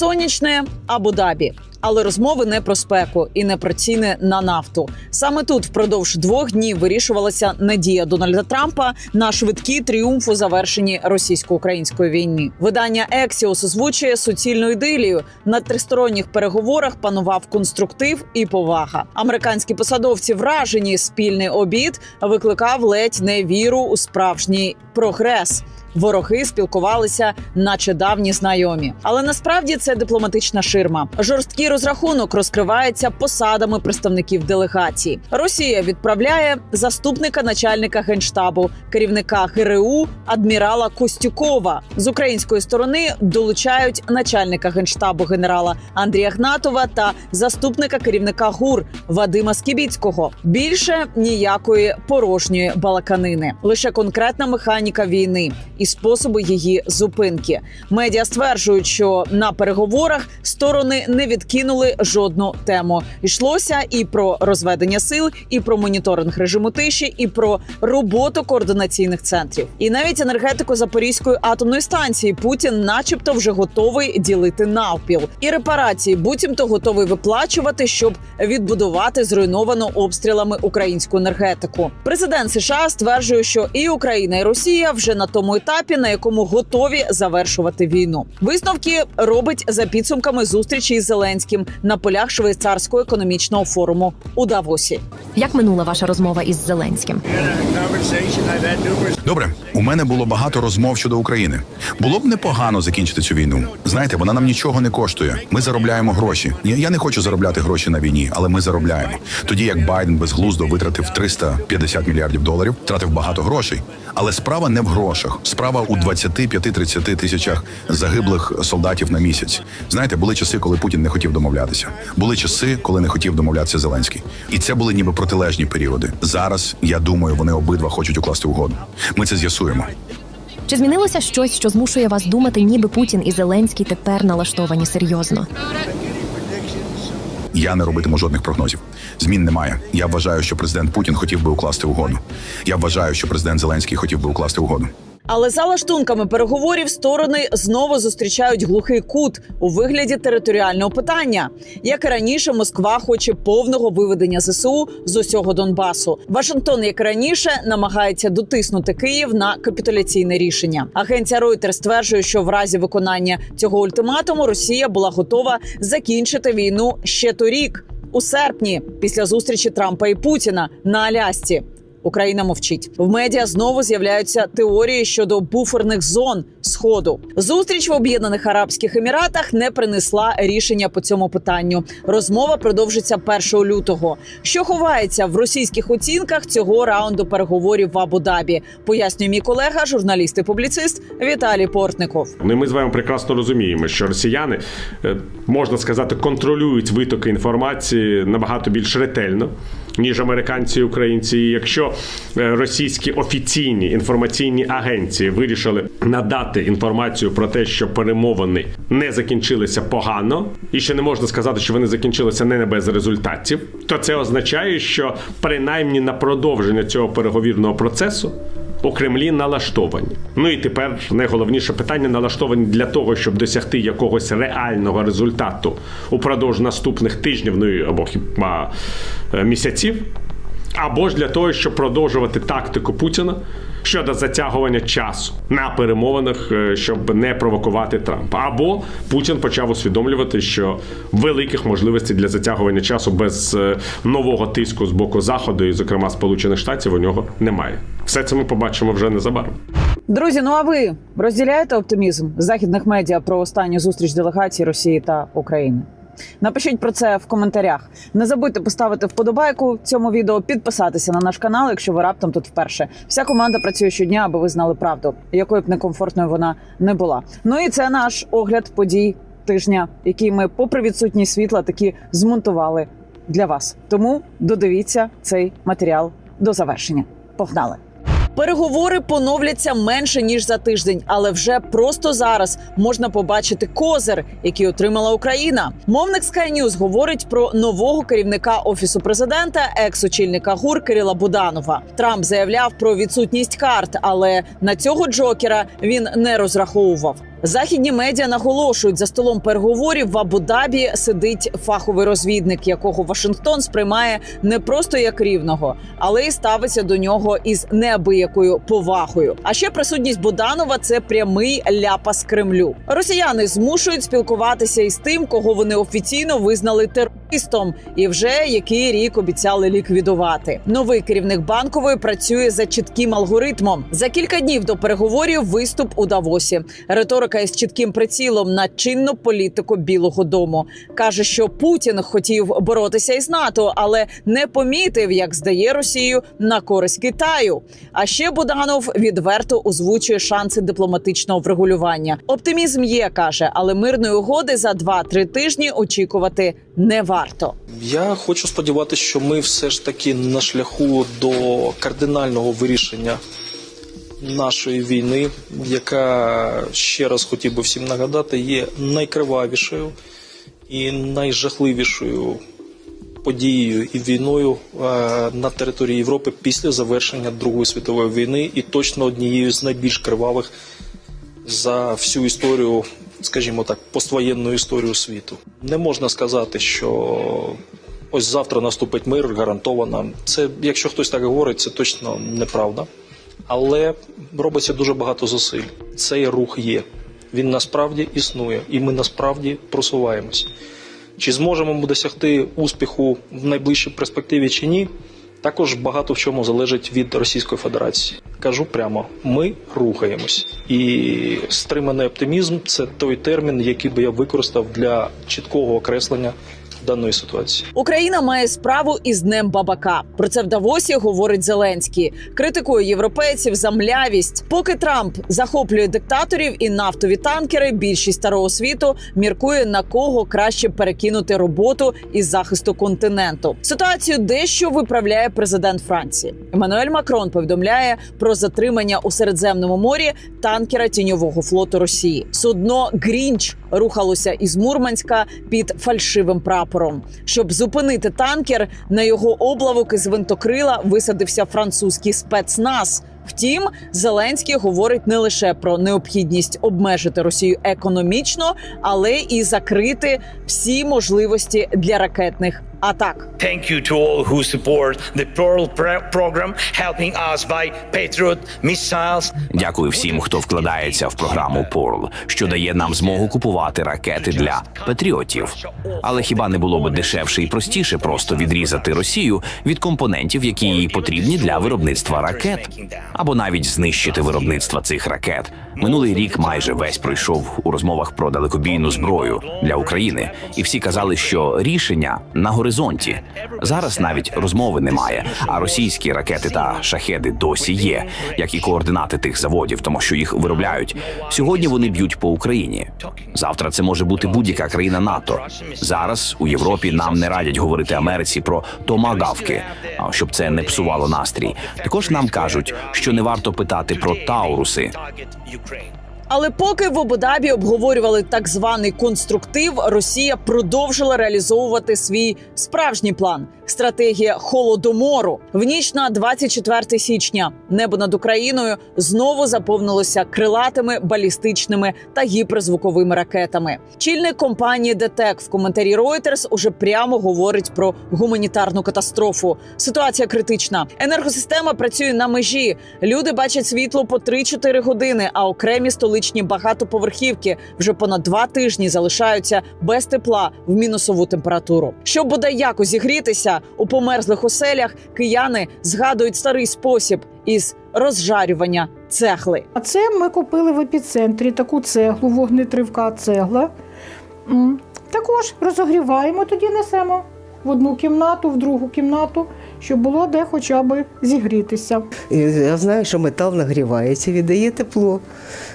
Сонячне Абу-Дабі. Але розмови не про спеку і не про ціни на нафту. Саме тут впродовж двох днів вирішувалася надія Дональда Трампа на швидкий тріумф у завершенні російсько-української війни. Видання Ексіос озвучує суцільну ідилію. На тристоронніх переговорах панував конструктив і повага. Американські посадовці вражені спільний обід викликав ледь не віру у справжній прогрес. Вороги спілкувалися, наче давні знайомі. Але насправді це дипломатична ширма. Жорсткий розрахунок розкривається посадами представників делегації. Росія відправляє заступника начальника генштабу, керівника ГРУ адмірала Костюкова. З української сторони долучають начальника генштабу генерала Андрія Гнатова та заступника керівника ГУР Вадима Скібіцького. Більше ніякої порожньої балаканини, лише конкретна механіка війни і способи її зупинки. Медіа стверджують, що на переговорах сторони не відкинули жодну тему. Йшлося і про розведення сил, і про моніторинг режиму тиші, і про роботу координаційних центрів. І навіть енергетику Запорізької атомної станції Путін, начебто, вже готовий ділити навпіл. І репарації буцімто готовий виплачувати, щоб відбудувати зруйновану обстрілами українську енергетику. Президент США стверджує, що і Україна, і Росія вже на тому етапі, на якому готові завершувати війну. Висновки робить за підсумками зустрічі із Зеленським на полях швейцарського економічного форуму у Давосі. Як минула ваша розмова із Зеленським? Добре, у мене було багато розмов щодо України. Було б непогано закінчити цю війну. Знаєте, вона нам нічого не коштує. Ми заробляємо гроші. Я не хочу заробляти гроші на війні, але ми заробляємо. Тоді як Байден безглуздо витратив 350 мільярдів доларів, втратив багато грошей. Але справа не в грошах. Справа у 25-30 тисячах загиблих солдатів на місяць. Знаєте, були часи, коли Путін не хотів домовлятися. Були часи, коли не хотів домовлятися Зеленський. І це були ніби протилежні періоди. Зараз я думаю, вони обидва хочуть укласти угоду. Ми це з'ясуємо. Чи змінилося щось, що змушує вас думати, ніби Путін і Зеленський тепер налаштовані серйозно? Я не робитиму жодних прогнозів. Змін немає. Я вважаю, що президент Путін хотів би укласти угоду. Я вважаю, що президент Зеленський хотів би укласти угоду. Але за лаштунками переговорів сторони знову зустрічають глухий кут у вигляді територіального питання. Як і раніше, Москва хоче повного виведення ЗСУ з усього Донбасу. Вашингтон, як і раніше, намагається дотиснути Київ на капітуляційне рішення. Агенція Reuters стверджує, що в разі виконання цього ультиматуму Росія була готова закінчити війну ще торік, у серпні, після зустрічі Трампа і Путіна на Алясці. Україна мовчить. В медіа знову з'являються теорії щодо буферних зон сходу. Зустріч в Об'єднаних Арабських Еміратах не принесла рішення по цьому питанню. Розмова продовжиться 1 лютого. Що ховається в російських оцінках цього раунду переговорів в Абу-Дабі, пояснює мій колега, журналіст і публіцист Віталій Портников. Ну, ми з вами прекрасно розуміємо, що росіяни е, можна сказати контролюють витоки інформації набагато більш ретельно. Ніж американці і українці, і якщо е, російські офіційні інформаційні агенції вирішили надати інформацію про те, що перемовини не закінчилися погано, і ще не можна сказати, що вони закінчилися не без результатів, то це означає, що принаймні на продовження цього переговірного процесу у Кремлі налаштовані. Ну і тепер найголовніше питання налаштовані для того, щоб досягти якогось реального результату упродовж наступних тижнів, ну або хіба е, місяців. Або ж для того, щоб продовжувати тактику Путіна щодо затягування часу на перемовинах, е, щоб не провокувати Трампа. Або Путін почав усвідомлювати, що великих можливостей для затягування часу без е, нового тиску з боку заходу, і зокрема Сполучених Штатів, у нього немає. Все це ми побачимо вже незабаром. Друзі, ну а ви розділяєте оптимізм західних медіа про останню зустріч делегації Росії та України? Напишіть про це в коментарях. Не забудьте поставити вподобайку цьому відео, підписатися на наш канал, якщо ви раптом тут вперше. Вся команда працює щодня, аби ви знали правду, якою б некомфортною вона не була. Ну і це наш огляд подій тижня, який ми, попри відсутність світла, таки змонтували для вас. Тому додивіться цей матеріал до завершення. Погнали! Переговори поновляться менше ніж за тиждень, але вже просто зараз можна побачити козир, який отримала Україна. Мовник Sky News говорить про нового керівника офісу президента, екс-очільника ГУР Кирила Буданова. Трамп заявляв про відсутність карт, але на цього Джокера він не розраховував. Західні медіа наголошують, за столом переговорів в Абу-Дабі сидить фаховий розвідник, якого Вашингтон сприймає не просто як рівного, але й ставиться до нього із неабиякою повагою. А ще присутність Буданова це прямий ляпас Кремлю. Росіяни змушують спілкуватися із тим, кого вони офіційно визнали терористом, і вже який рік обіцяли ліквідувати. Новий керівник банкової працює за чітким алгоритмом. За кілька днів до переговорів виступ у Давосі. Риторика із чітким прицілом на чинну політику Білого Дому каже, що Путін хотів боротися із НАТО, але не помітив, як здає Росію на користь Китаю. А ще Буданов відверто озвучує шанси дипломатичного врегулювання. Оптимізм є, каже, але мирної угоди за 2-3 тижні очікувати не варто. Я хочу сподіватися, що ми все ж таки на шляху до кардинального вирішення нашої війни, яка ще раз хотів би всім нагадати, є найкривавішою і найжахливішою подією і війною е, на території Європи після завершення Другої світової війни, і точно однією з найбільш кривавих за всю історію, скажімо так, поствоєнну історію світу. Не можна сказати, що ось завтра наступить мир, гарантовано. Це, якщо хтось так говорить, це точно неправда. Але робиться дуже багато зусиль. Цей рух є. Він насправді існує, і ми насправді просуваємось. Чи зможемо ми досягти успіху в найближчій перспективі чи ні? Також багато в чому залежить від Російської Федерації. Кажу прямо, ми рухаємось, і стриманий оптимізм це той термін, який би я використав для чіткого окреслення даної ситуації. Україна має справу із днем бабака. Про це в Давосі говорить Зеленський. Критикує європейців за млявість. Поки Трамп захоплює диктаторів і нафтові танкери, більшість старого світу міркує на кого краще перекинути роботу із захисту континенту. Ситуацію дещо виправляє президент Франції. Еммануель Макрон повідомляє про затримання у Середземному морі танкера тіньового флоту Росії. Судно Грінч рухалося із Мурманська під фальшивим прапором. Щоб зупинити танкер, на його облавок із винтокрила висадився французький спецназ. Втім, Зеленський говорить не лише про необхідність обмежити Росію економічно, але і закрити всі можливості для ракетних атак. Thank you to all who support the Pearl program, helping us by Patriot missiles. Дякую всім, хто вкладається в програму Pearl, що дає нам змогу купувати ракети для патріотів. Але хіба не було б дешевше і простіше просто відрізати Росію від компонентів, які їй потрібні для виробництва ракет, або навіть знищити виробництво цих ракет? Минулий рік майже весь пройшов у розмовах про далекобійну зброю для України, і всі казали, що рішення на горизонті. Зараз навіть розмови немає. А російські ракети та шахеди досі є, як і координати тих заводів, тому що їх виробляють. Сьогодні вони б'ють по Україні. Завтра це може бути будь-яка країна НАТО. Зараз у Європі нам не радять говорити Америці про томагавки, а щоб це не псувало настрій. Також нам кажуть, що не варто питати про тауруси. Але поки в Абу-Дабі обговорювали так званий конструктив, Росія продовжила реалізовувати свій справжній план стратегія холодомору. В ніч на 24 січня небо над Україною знову заповнилося крилатими балістичними та гіперзвуковими ракетами. Чільник компанії ДТЕК в коментарі Reuters уже прямо говорить про гуманітарну катастрофу. Ситуація критична. Енергосистема працює на межі. Люди бачать світло по 3-4 години, а окремі столичні багатоповерхівки вже понад два тижні залишаються без тепла в мінусову температуру. Щоб бодай якось зігрітися у померзлих оселях, кияни згадують старий спосіб із розжарювання цехли. А це ми купили в епіцентрі таку цеглу, вогнетривка цегла. Також розогріваємо, тоді несемо в одну кімнату, в другу кімнату, щоб було де хоча б зігрітися. Я знаю, що метал нагрівається, віддає тепло.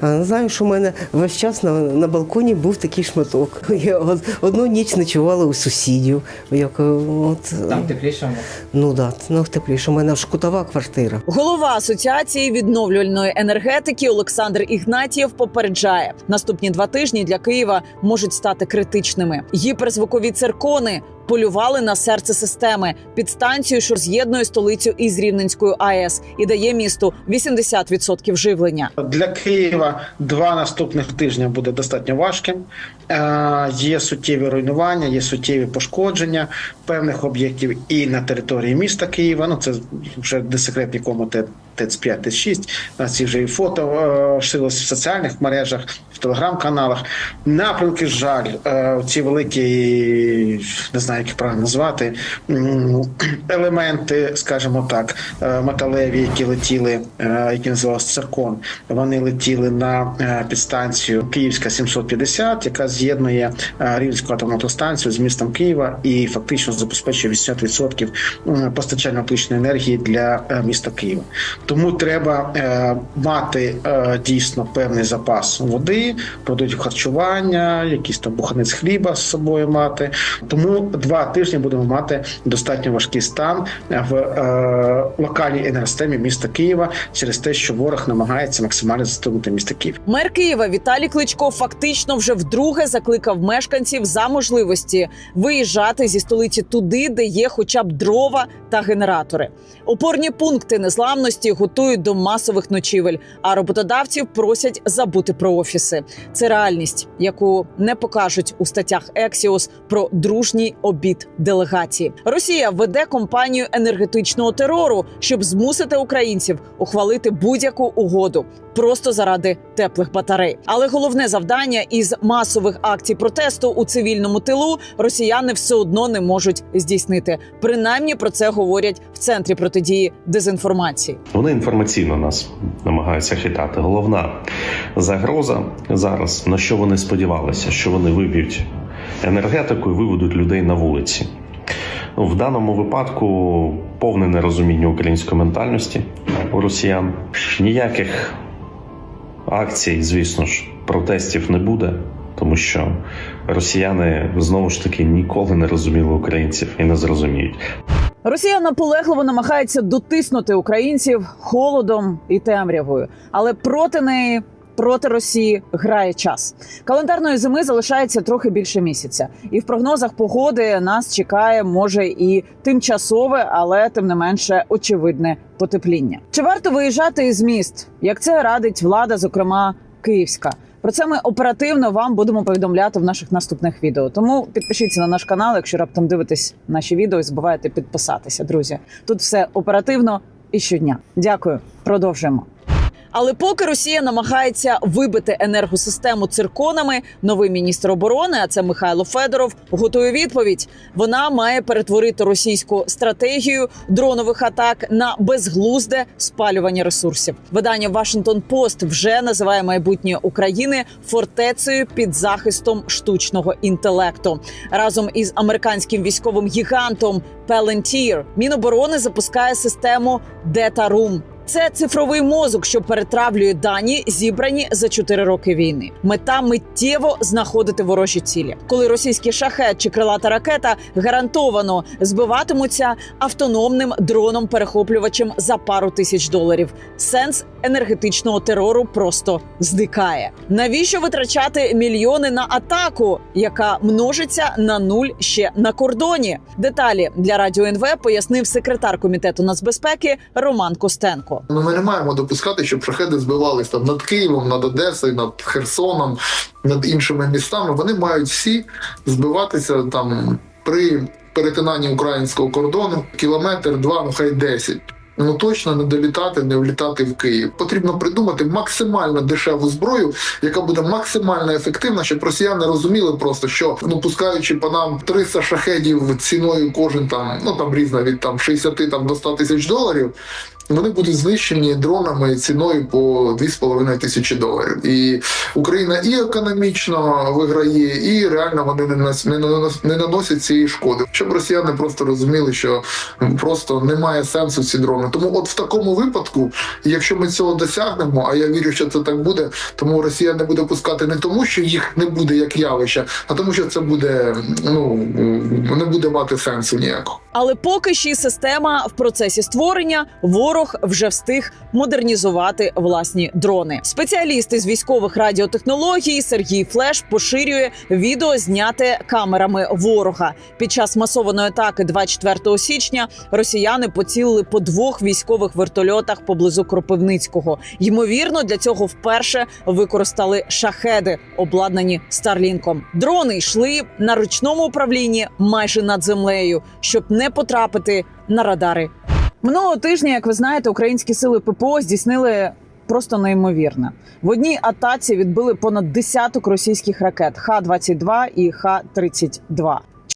А знаю, що в мене весь час на, на балконі був такий шматок. Я од- одну ніч ночувала у сусідів. Як, е, от, Там тепліше. ну да, ну тепліше. У мене ж кутова квартира. Голова асоціації відновлювальної енергетики Олександр Ігнатієв попереджає: наступні два тижні для Києва можуть стати критичними. Гіперзвукові циркони. Полювали на серце системи підстанцію, що з'єднує столицю із Рівненською АЕС і дає місту 80% живлення. Для Києва два наступних тижня буде достатньо важким. Е, Є суттєві руйнування, є суттєві пошкодження певних об'єктів і на території міста Києва. Ну це вже не секрет нікому те. ТЕЦ-5, ТЕЦ-6, у нас ці вже і фото е, шилось в соціальних мережах, телеграм-каналах. Напрямки жаль, е, ці великі, не знаю, як правильно назвати, елементи, скажімо так, е, металеві, які летіли, е, які називалися циркон. Вони летіли на підстанцію Київська 750, яка з'єднує Рівненську атомну електростанцію з містом Києва і фактично забезпечує 80% м, постачання електричної енергії для міста Києва. Тому треба мати дійсно певний запас води, продуктів харчування, якийсь там буханець хліба з собою мати. Тому два тижні будемо мати достатньо важкий стан в е, локальній енергосистемі міста Києва через те, що ворог намагається максимально застигнути місто Київ. Мер Києва Віталій Кличко фактично вже вдруге закликав мешканців за можливості виїжджати зі столиці туди, де є хоча б дрова та генератори. Опорні пункти незламності готують до масових ночівель, а роботодавців просять забути про офіси. Це реальність, яку не покажуть у статтях Ексіос про дружній обід делегації. Росія веде кампанію енергетичного терору, щоб змусити українців ухвалити будь-яку угоду просто заради теплих батарей. Але головне завдання із масових акцій протесту у цивільному тилу росіяни все одно не можуть здійснити. Принаймні про це говорять в центрі протидії дезінформації. Вони інформаційно нас намагаються хитати. Головна загроза зараз, на що вони сподівалися, що вони виб'ють енергетику і виведуть людей на вулиці. Ну, В даному випадку повне нерозуміння української ментальності у росіян. Ніяких акцій, звісно ж, протестів не буде, тому що росіяни знову ж таки ніколи не розуміли українців і не зрозуміють. Росія наполегливо намагається дотиснути українців холодом і темрявою, але проти неї. Проти Росії грає час. Календарної зими залишається трохи більше місяця, і в прогнозах погоди нас чекає може і тимчасове, але тим не менше очевидне потепління. Чи варто виїжджати із міст? Як це радить влада, зокрема київська? Про це ми оперативно вам будемо повідомляти в наших наступних відео. Тому підпишіться на наш канал, якщо раптом дивитесь наші відео, і забувайте підписатися, друзі. Тут все оперативно і щодня. Дякую, продовжуємо. Але поки Росія намагається вибити енергосистему цирконами, новий міністр оборони, а це Михайло Федоров, готує відповідь. Вона має перетворити російську стратегію дронових атак на безглузде спалювання ресурсів. Видання Washington Post вже називає майбутнє України фортецею під захистом штучного інтелекту разом із американським військовим гігантом Palantir Міноборони запускає систему Data Room. Це цифровий мозок, що перетравлює дані, зібрані за 4 роки війни. Мета миттєво знаходити ворожі цілі. Коли російський шахет чи крилата ракета гарантовано збиватимуться автономним дроном-перехоплювачем за пару тисяч доларів. Сенс енергетичного терору просто зникає. Навіщо витрачати мільйони на атаку, яка множиться на нуль ще на кордоні? Деталі для радіо НВ пояснив секретар комітету нацбезпеки Роман Костенко. Ну, ми не маємо допускати, щоб шахеди збивались там над Києвом, над Одесою, над Херсоном, над іншими містами. Вони мають всі збиватися там при перетинанні українського кордону кілометр, два, ну хай десять. Ну точно не долітати, не влітати в Київ. Потрібно придумати максимально дешеву зброю, яка буде максимально ефективна, щоб росіяни розуміли просто, що ну пускаючи по нам 300 шахедів ціною кожен там, ну там різна від там 60 там до 100 тисяч доларів. Вони будуть знищені дронами ціною по 2,5 тисячі доларів. І Україна і економічно виграє, і реально вони не нас не не наносять цієї шкоди. Щоб росіяни просто розуміли, що просто немає сенсу ці дрони. Тому, от в такому випадку, якщо ми цього досягнемо, а я вірю, що це так буде, тому Росія не буде пускати не тому, що їх не буде як явища, а тому, що це буде ну не буде мати сенсу ніякого. Але поки ще система в процесі створення ворог вже встиг модернізувати власні дрони. Спеціаліст із військових радіотехнологій Сергій Флеш поширює відео, зняте камерами ворога. Під час масованої атаки 24 січня росіяни поцілили по двох військових вертольотах поблизу Кропивницького. Ймовірно, для цього вперше використали шахеди, обладнані Старлінком. Дрони йшли на ручному управлінні майже над землею, щоб потрапити на радари. Минулого тижня, як ви знаєте, українські сили ППО здійснили просто неймовірне. В одній атаці відбили понад десяток російських ракет Х-22 і Х-32.